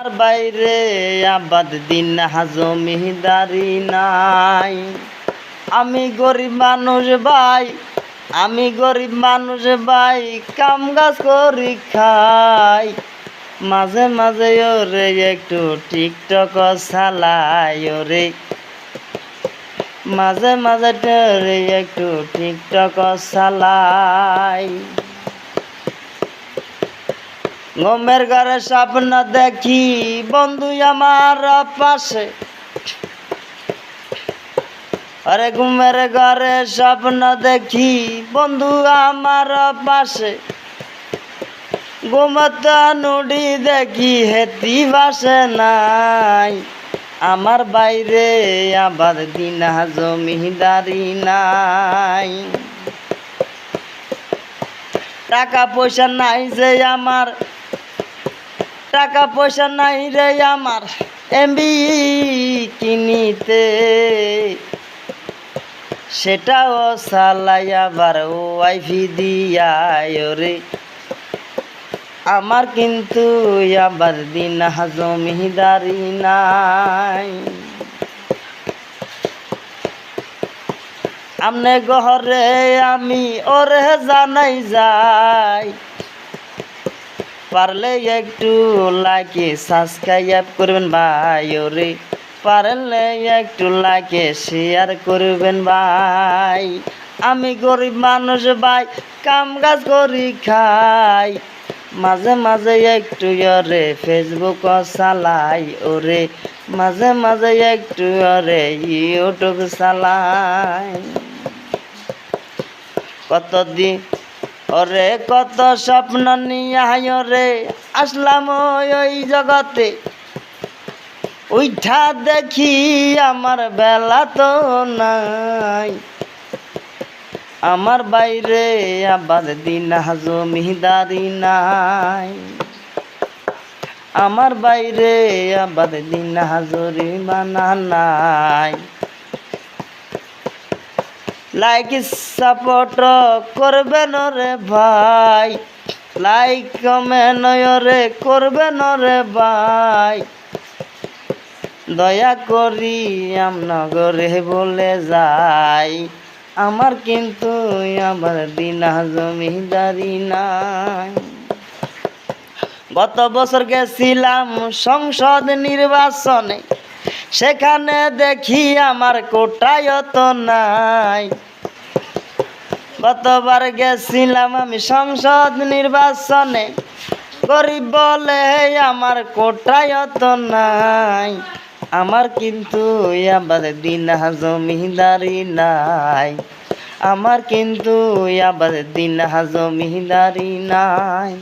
আর বাইরে আবাদ দিন হাজমিদারি নাই। আমি গরিব মানুষ ভাই, আমি গরিব মানুষ ভাই, কাম গাছ করি খাই। মাঝে মাঝে ওরে একটু টিকটক চালাই ওরে। মাঝে মাঝে একটু টিকটক চালাই। গমের ঘরে স্বপ্ন দেখি, বন্ধু আমার পাশে। আরে ঘুমের ঘরে স্বপ্ন দেখি, বন্ধু আমার পাশে। ঘুমতা নুডি দেখি, হেতি বাসে নাই। আমার বাইরে আবার দিনা জমিদারি নাই। টাকা পয়সা নাই যে আমার টাকা পয়সা নাই রে আমার এমবি কিনিতে। সেটাও সালাই আবার ও আইভি দিয়ায় রে। আমার কিন্তু আবার দিন হাজমিদারি নাই। আমনে গহরে আমি ওরে জানাই যাই। পারলে একটু লাইকে সাবস্ক্রাইব করবেন ভাই, ওরে। পারলে একটু লাইকে শেয়ার করবেন ভাই। আমি গরিব মানুষ ভাই, কাম কাজ করি খাই। মাঝে মাঝে একটু ওরে ফেসবুক চালাই, ওরে। মাঝে মাঝে একটু ওরে ইউটিউব চালাই। কতদিন ওরে কত স্বপ্ন নিয়ে রে, আসলাম ওই জগতে। ওইটা দেখি আমার বেলা তো নাই। আমার বাইরে আবার দিন জমিদারি নাই। আমার বাইরে আবার দিন হাজরি মানা নাই। লাইক সাপোর্ট করবেন রে ভাই। লাইক কমেন্ট রে করবেন রে ভাই। দয়া করি আমনগরে বলে যাই। আমার কিন্তু আমার দিনা জমিদারি নাই। গত বছর গেছিলাম সংসদ নির্বাচনে। সেখানে দেখি আমার কোটায়ত নাই। গতবার গেছিলাম আমি সংসদ নির্বাচনে, গরিব বলে আমার কোটায়ত নাই। আমার কিন্তু দিনা জমিদারি নাই। আমার কিন্তু দিনা জমিদারি নাই।